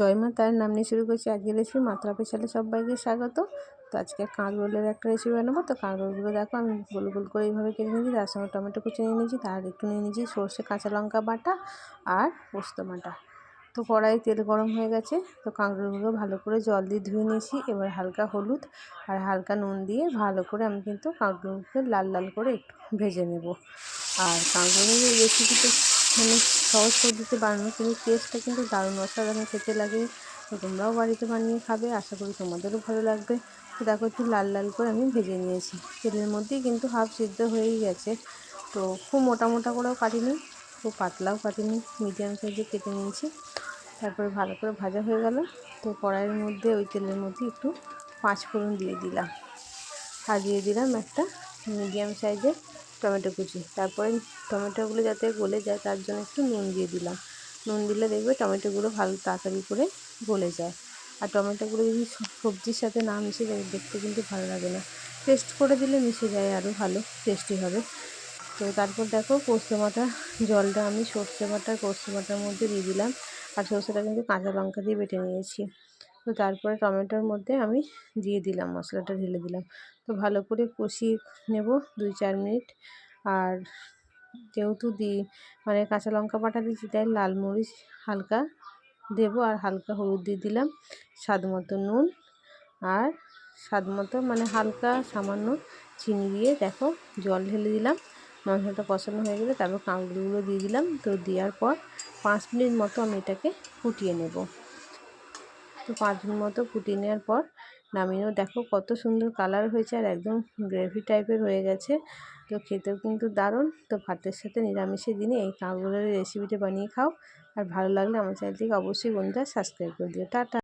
জয় মা তার নাম নিয়ে শুরু করছি আজকে রেসিপি, মাত্রা পেছালে সবাইকে স্বাগত। তো আজকে কাঁকরোলের একটা রেসিপি বানাবো। তো কাঁকরোলগুলো দেখো, আমি গোল গোল করে এইভাবে কেটে নিয়েছি। তার সঙ্গে টমেটো কুচি নিয়ে নিয়েছি, তার একটু নিয়ে নিয়েছি সর্ষে কাঁচা লঙ্কা বাটা আর পোস্ত বাটা। তো কড়াই তেল গরম হয়ে গেছে, তো কাঁকরোলগুলো ভালো করে জল দিয়ে ধুয়ে নিয়েছি। এবার হালকা হলুদ আর হালকা নুন দিয়ে ভালো করে আমি কিন্তু কাঁকরোলকে লাল লাল করে একটু ভেজে নেব। আর কাঁকরোলের রেসিপিতে মানে সহজ পদ্ধতিতে বানানো কিন্তু টেস্টটা কিন্তু দারুণ অসাধারণ খেতে লাগে। তো তোমরাও বাড়িতে বানিয়ে খাবে, আশা করি তোমাদেরও ভালো লাগবে। তো দেখো একটু লাল লাল করে আমি ভেজে নিয়েছি। তেলের মধ্যেই কিন্তু হাফ সিদ্ধ হয়েই গেছে। তো খুব মোটা মোটা করেও কাটিনি, খুব পাতলাও কাটিনি। মিডিয়াম সাইজে কেটে নিয়েছি। তারপরে ভালো করে ভাজা হয়ে গেল। তো কড়াইয়ের মধ্যে, ওই তেলের মধ্যে একটু পাঁচ ফোড়ন দিয়ে দিলাম। আর দিয়ে দিলাম একটা মিডিয়াম সাইজের টমেটো কুচি। তারপরে টমেটোগুলো যাতে গলে যায়, তার জন্য একটু নুন দিয়ে দিলাম। নুন দিলে দেখবে টমেটোগুলো ভালো তাড়াতাড়ি করে গলে যায়। আর টমেটোগুলো যদি সবজির সাথে না মিশে যায়, দেখতে কিন্তু ভালো লাগে না। পেস্ট করে দিলে মিশে যায় আরও ভালো, টেস্টি হবে। তো তারপর দেখো পোস্ত বাটা, জলটা আমি সর্ষে বাটা পোস্ত বাটার মধ্যে দিয়ে দিলাম। আর সর্ষেটা কিন্তু কাঁচা লঙ্কা দিয়ে বেটে নিয়েছি। তো তারপরে টমেটোর মধ্যে আমি দিয়ে দিলাম, মশলাটা ঢেলে দিলাম। তো ভালো করে কষিয়ে নেব দুই চার মিনিট। আর যেহেতু দিই মানে কাঁচা লঙ্কা বাটা দিয়েছি, তাই লাল মরিচ হালকা দেবো আর হালকা হলুদ দিয়ে দিলাম। স্বাদ মতো নুন আর স্বাদ মতো মানে হালকা সামান্য চিনি দিয়ে দেখো জল ঢেলে দিলাম। মশলাটা কষানো হয়ে গেলে তারপর কাঁকড়গুলো দিয়ে দিলাম। তো দেওয়ার পর পাঁচ মিনিট মতো আমি এটাকে ফুটিয়ে নেব। তো পাঁচ মিনিট মতো ফুটিয়ে নেওয়ার পর নামিয়েও দেখো কত সুন্দর কালার হয়েছে আর একদম গ্রেভি টাইপের হয়ে গেছে। তো খেতেও কিন্তু দারুণ। তো ভাতের সাথে নিরামিষের দিনে এই কাঁকরোলের রেসিপিটা বানিয়ে খাও। আর ভালো লাগলে আমার চ্যানেলটিকে অবশ্যই বন্ধুরা সাবস্ক্রাইব করে দিও। টাটা।